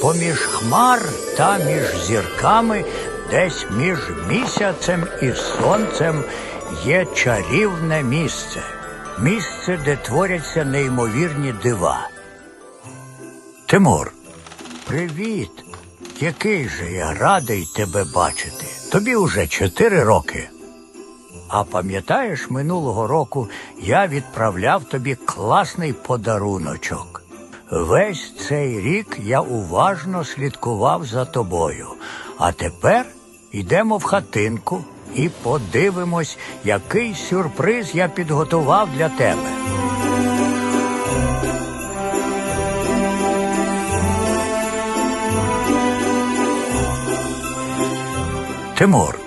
поміж хмар та між зірками, десь між місяцем і сонцем є чарівне місце. Місце, де творяться неймовірні дива. Тимур, привіт. Який же я радий тебе бачити. Тобі уже чотири роки. А пам'ятаєш, минулого року я відправляв тобі класний подаруночок. Весь цей рік я уважно слідкував за тобою. А тепер йдемо в хатинку і подивимось, який сюрприз я підготував для тебе. Тимур,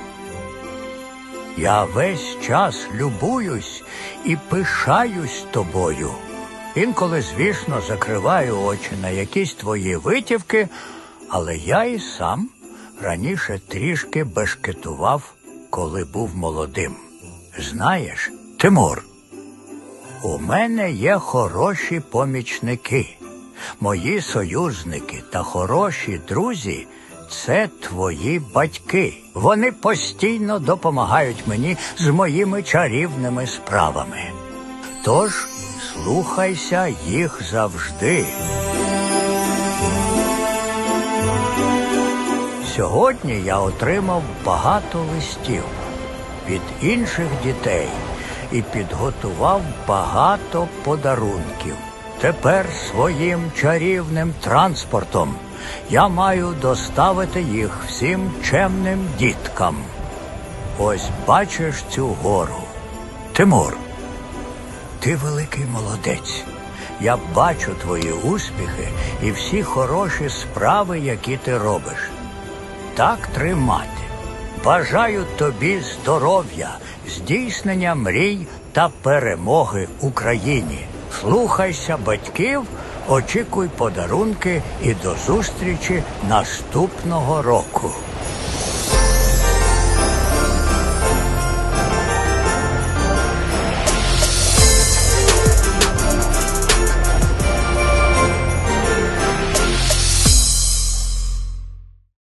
я весь час любуюсь і пишаюсь тобою. Інколи, звісно, закриваю очі на якісь твої витівки, але я і сам раніше трішки бешкетував, коли був молодим. Знаєш, Тимур, у мене є хороші помічники. Мої союзники та хороші друзі це твої батьки. Вони постійно допомагають мені з моїми чарівними справами. Тож слухайся їх завжди. Сьогодні я отримав багато листів від інших дітей і підготував багато подарунків. Тепер своїм чарівним транспортом я маю доставити їх всім чемним діткам. Ось бачиш цю гору. Тимур, ти великий молодець. Я бачу твої успіхи і всі хороші справи, які ти робиш. Так тримати. Бажаю тобі здоров'я, здійснення мрій та перемоги Україні. Слухайся батьків, очікуй подарунки і до зустрічі наступного року.